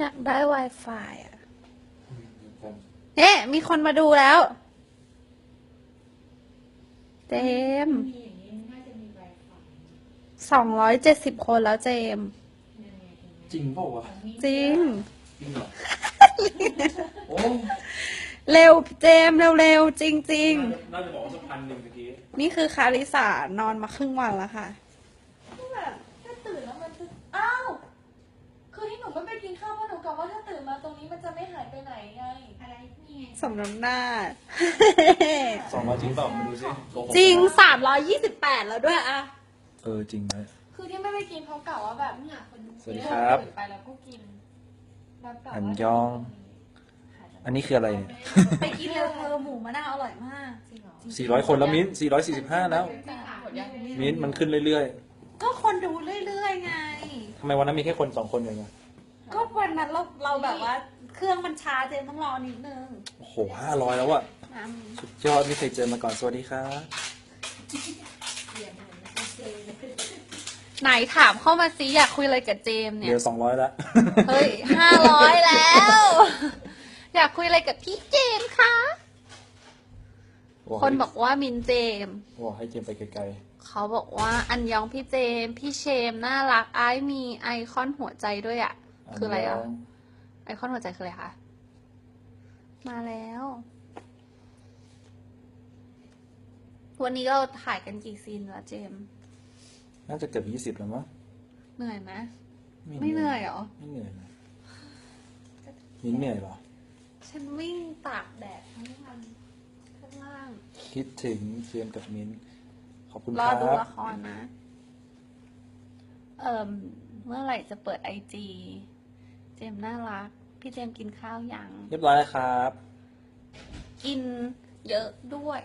อยากได้ Wi-Fi อะเอ๊ะมีคนมาดูแล้ว เจมมีอย่างนี้น่าจะมีไวไฟสองร้อยเจ็ดสิบคนแล้วเจมยังไงตรงนี้จริงเปล่าวะจริง จริงเหรอโอ้เร็วเจมเร็วๆจริง น่าจะบอกว่าสักพันหนึ่งเมื่อกี้ ๆ นี่คือคาริสานอนมาครึ่งวันแล้วค่ะ แบบถ้าตื่นแล้วมันจะอ้าว คือที่หนูไม่ไป กินข้าวเพราะหนูกะว่าถ้าตื่นมาตรงนี้มันจะไม่หายไปไหนไง อะไรนี่ไงสมน้ำหน้า สองร้อยจริงเปล่ามาดูสิโกหกจริงสามร้อยยี่สิบแปดแล้วด้วยอะเออจริงไหม คือที่ไม่ไปกินเพราะกะว่าแบบเนี่ยคนดูสวัสดีครับตื่นไปแล้วก็กินแล้วกะว่าอันยอง อันนี้คืออะไรเนี่ยไปกินเร็วเธอหมูมะนาวอร่อยมาก จริงเหรอสี่ร้อยคนแล้วมิ้นสี่ร้อยสี่สิบห้าแล้ว หมดยังมิ้นมันขึ้นเรื่อยก็คนดูเรื่อยๆไง ๆทำไมวันนั้นมีแค่คนสองคนเองอะ ก็วันนั้นเราเราแบบว่า เครื่องมันช้าเจมต้องรอนิดนึงโอ้โหห้าร้อยแล้วอะน้ำสุดยอดไม่เคยเจอมาก่อนสวัสดีครับไหนถามเข้ามาสิอยากคุยอะไรกับเจมส์เหเนี่ลืยอสองร้อยแล้วเฮ้ยห้าร้อยแล้ว อยากคุยอะไรกับพี่เจมส์คะ คนบอกว่ามินเจมส์ว่าให้เจมไปไกลเขาบอกว่าอันยองพี่เจมส์พี่เชมน่ารักไอายมีไอคอนหัวใจด้วยอะๆ คืออะไรอะนยงไอคอนหัวใจคืออะไรคะ มาแล้ว วันนี้เราถ่ายกันกี่ซีนละเจมส์น่าจะเกือบยี่สิบแล้วมั้ง เหนื่อยไหมไม่เหนื่อยเหรอ ไม่เหนื่อยนะมิ้นเหนื่อยเหรอฉันวิ่งตากแดดทั้งวันข้างล่าง คิดถึงเจมกับมิ้น ขอบคุณรคอรับดูละครนะ เอ่มเมื่อไหร่จะเปิดไอจี เจมส์น่ารัก พี่เจมส์กินข้าวยัง เรียบร้อยแล้วครับ กินเยอะด้วย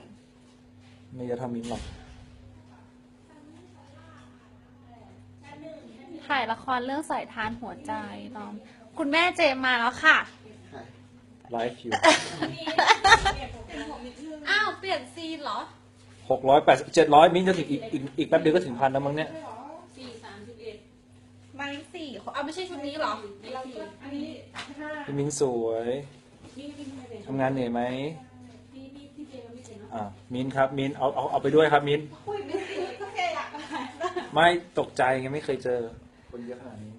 ไม่จะทำมิ้นหรอก ถ่ายละครเรื่องสายทานหัวใจน้อง คุณแม่เจมส์มาแล้วค่ะ ไลฟ์อยู่ อ้าว เปลี่ยนซีนเหรอ หกร้อยแปดเจ็ดร้อยมิ้นจะถึงอีกอีกอีกแป๊บเดียวก็ถึงพันแล้วมั้งเนี่ย มาอีกสี่คนเอาไม่ใช่ชุดนี้เหรอพี่มิ้นสวยทำงานเหนื่อยไหมอ่ามิ้นครับ มิ้นเอาเอาเอาไปด้วยครับ มิ้นไม่ตกใจไงไม่เคยเจอ คนเยอะขนาดนี้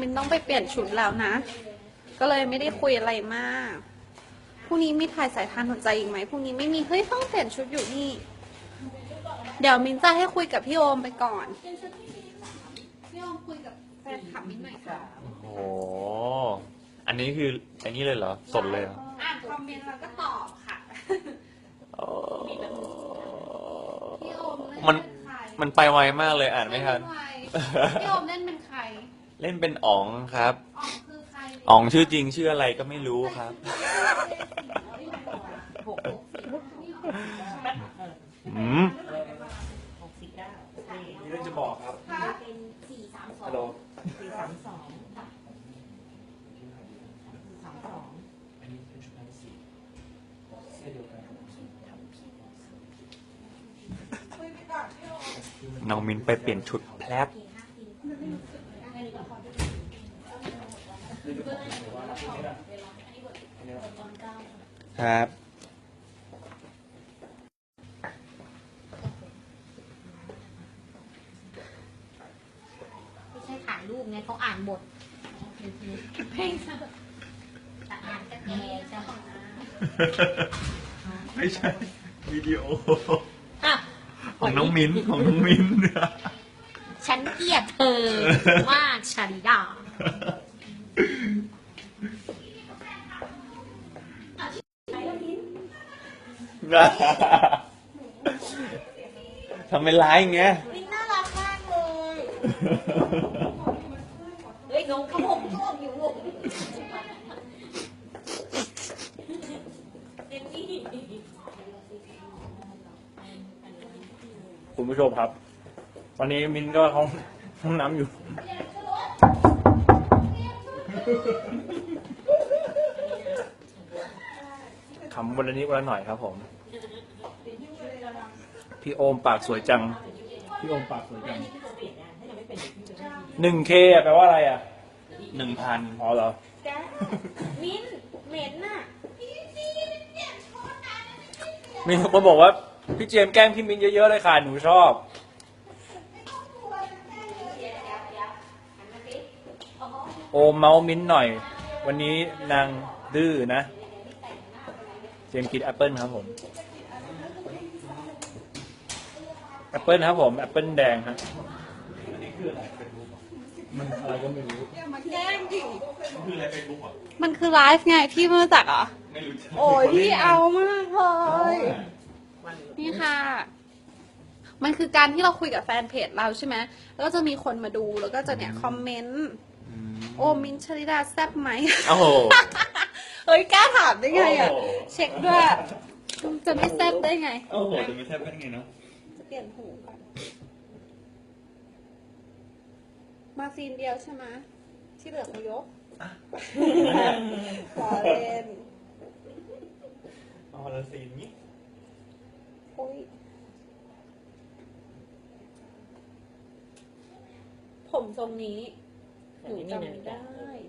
มินต้องไปเปลี่ยนชุดแล้วนะ ก็เลยไม่ได้คุยอะไรมาก พรุ่งนี้มีถ่ายสายทานหัวใจอีกไหมพรุ่งนี้ไม่มี เฮ้ยต้องเปลี่ยนชุดอยู่นี่ เดี๋ยวมินจะให้คุยกับพี่โอมไปก่อน พี่โอมคุยกับแฟนคลับมินหน่อยค่ะโอ้โห อันนี้คืออันนี้เลยเหรอ สดเลยเหรออ่านคอมเมนต์แล้วก็ตอบค่ะพี่โอมเล่นมันเป็นใครมันไปไวมากเลยอ่านไม่ทันเล่เป็ใครพี่โอมเล่นเป็นใครเล่นเป็นอ๋องครับ อ๋องคือใครอ๋องชื่อจริงชื่ออะไรก็ไม่รู้ครับ อืม มีเรื่องจะบอกครับฮัลโหลอันนี้เป็นชุดนักสีเสื้อเดียวกันครับ น้องมินไปเปลี่ยนชุดแพลบครับ ไม่ใช่ถ่ายรูปไงเขาอ่านบทเพลงแต่อ่านก็แกใช่ไหมไม่ใช่วิดีโออะ ของน้องมินของน้องมินฉันเกลียดเธอว่าชริดาทำเป็นร้ายอย่างเงี้ย มินน่ารักมากเลยเฮ้ยน้องขมงขมงอยู่วงเจนนี่ คุณผู้ชมครับตอนนี้มินก็ห้องห้องน้ำอยู่ ขำวันละนิดวันละหน่อยครับผม พี่โอมปากสวยจัง พี่โอมปากสวยจังหนึ่งเคแปลว่าอะไรอะหนึ่งพันอ๋อเหรอ แกมิ้นเหม็นน่ะมีคนบอกว่า พี่เจมส์แกล้งพี่มิ้นเยอะๆเลยค่ะ หนูชอบ โอมเมาส์มิ้นหน่อย วันนี้นางดื้อนะ เจมส์กินแอปเปิลครับผม แอปเปิลครับผม แอปเปิลแดงครับมันอะไรก็ไม่รู้มาแกล้งดิคืออะไรเฟซบุ๊กอะมันคือไลฟ์ไงพี่ไม่รู้จักเหรอไม่รู้จักโอ้ยพี่เอามากเลยนี่ค่ะ มันคือการที่เราคุยกับแฟนเพจเราใช่ไหมแล้วก็จะมีคนมาดูแล้วก็จะเนี่ยคอมเมนต์โอมินท์ชลิดาแซ่บไหม โอ้โห เฮ้ยกล้าถามได้ไงอะ โอ้โห เช็คด้วย จะไม่แซ่บได้ไง โอ้โหจะไม่แทบเป็นไงเนาะจะเปลี่ยนหูก่อนมาซีนเดียวใช่ไหมที่เหลือกูยกขอเล่นอ๋อแล้วซีนนี้โอ้ย ผมทรงนี้หนูจำได้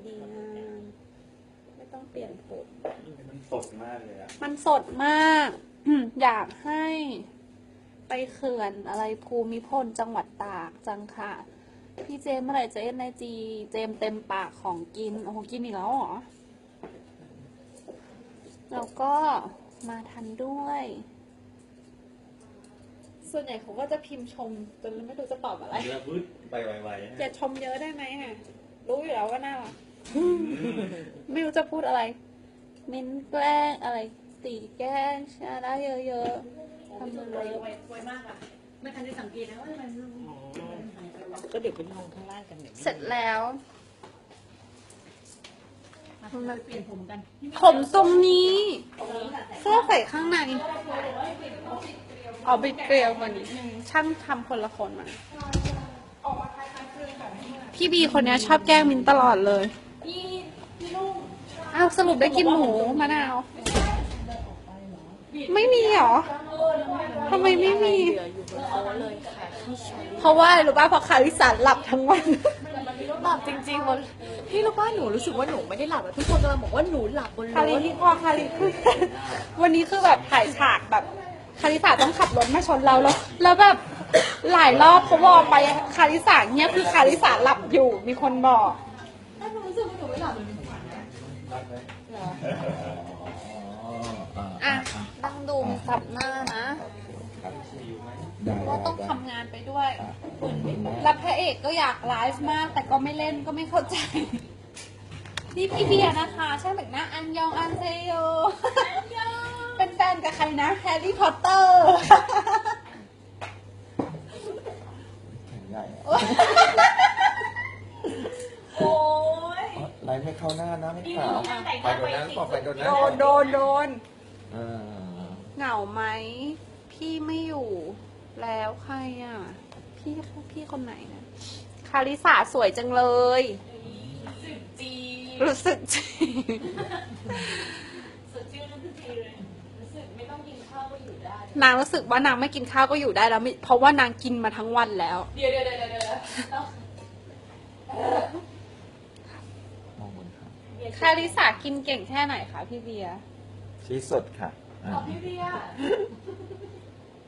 ดีงามไม่ต้องเปลี่ยนผม มันสดมากเลยอะมันสดมากอืมอยากให้ ไปเขื่อนอะไรภูมิพลจังหวัดตากจังค่ะ พี่เจมส์เมื่อไหร่จะเอ็นไอจีเจมส์เต็มปากของกินโอ้โหกินอีกแล้วเหรอ แล้วก็มาทันด้วย ส่วนใหญ่เขาก็จะพิมพ์ชมจนไม่รู้จะตอบอะไรเนื้อพืชไปไวอย่าชมเยอะได้ไหมอะ รู้อยู่แล้วว่าน่ารักไม่รู้จะพูดอะไร มินแกล้งอะไร ตีแกล้งชาได้เยอะๆทำอะไรไวมากอะ ไม่ทันได้สังเกตนะว่าทำไมมันก็เดี๋ยวไปลงข้างล่างกันเนี่ยเสร็จแล้วมาเปลี่ยนผมกันผมทรงนี้เสื้อใส่ข้างใน เอาไปเกลียวกว่านิดนึงช่างทำคนละคนมาพี่บีคนเนี้ยชอบแกล้งมินตลอดเลยอ้าวสรุปได้กินหมูมะนาว ไม่มีเหรอทำไมไม่มี เพราะว่าอะไรรู้ป่ะเพราะคาริสาหลับทั้งวัน หลับจริงๆวันพี่รู้ป่ะหนูรู้สึกว่าหนูไม่ได้หลับอะทุกคนกำลังบอกว่าหนูหลับบนรคาริถที่พอคาริคือ วันนี้คือแบบถ่ายฉากแบบ คาริสาต้องขับรถมาชนเราแล้ว แล้วแบบหลายรอบเขาบอกไปคาริสาเนี้ยคือคาริสาหลับอยู่มีคนบอกอะนั่งดูมันสับหน้านะว่าต้องทำงานไปด้วยแล้วพระเอกก็อยากไลฟ์มาก แต่ก็ไม่เล่นก็ไม่เข้าใจ นี่พี่เบียร์นะคะช่างแต่งหน้าอันยองอันเซโย เป็นแฟนกับใครนะแฮร์รี่พอตเตอร์ใหญ่อะโอ้ยไลฟ์ไม่เข้าหน้านะไม่ขาวแต่งไปโดนนั้นปอกไปโดนนั้นโดนโดนโดนเออเหงาไหม พี่ไม่อยู่แล้วใครอะ พี่พี่คนไหนนะคาริสาสวยจังเลยจี รู้สึกจริง สดชื่นทุกทีเลยรู้สึกไม่ต้องกินข้าวก็อยู่ได้ นางรู้สึกว่านางไม่กินข้าวก็อยู่ได้แล้วม่เพราะว่านางกินมาทั้งวันแล้ว เดี๋ยวเดี๋ยวเดี๋ยวเดี๋ยวต้องมองบนครับคาริสากินเก่งแค่ไหนคะพี่เบียร์ชี้สดค่ะอ่าของพี่เบียร์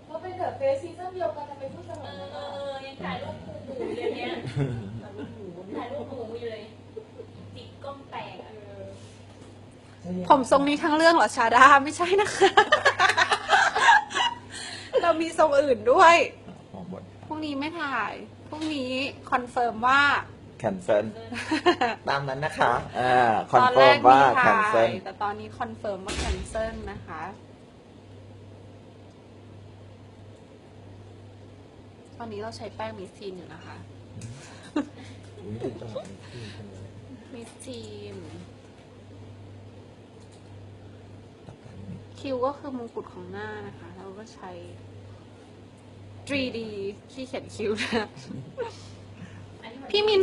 เราเป็นเดอะเฟสซีซั่นเดียวกันทำไมพูดเสมเอออเออเออยังถ่ายรูปหมูหมูอยู่เลยเนี่ยถ่ายรูปหมูอยู่เลยจิกกล้องแตกอะ ผมทรงนี้ทั้งเรื่องเหรอชาดาไม่ใช่นะคะ เรามีทรงอื่นด้วยมองบนพรุ่งนี้ไม่ถ่าย พรุ่งนี้คอนเฟิร์มว่า แคนเซิลตามนั้นนะคะอ่าคอนตอนเฟิแรร์กมมีว่าแคถ่านเซิลยแต่ตอนนี้คอนเฟิร์มว่าแคนเซิลนะคะ ตอนนี้เราใช้แป้งมิสทีนอยู่นะคะ มิสทีน คิวก็คือมงกุฎของหน้านะคะ เราก็ใช้ 3D ที่เขียนคิ้วนะพี่มิน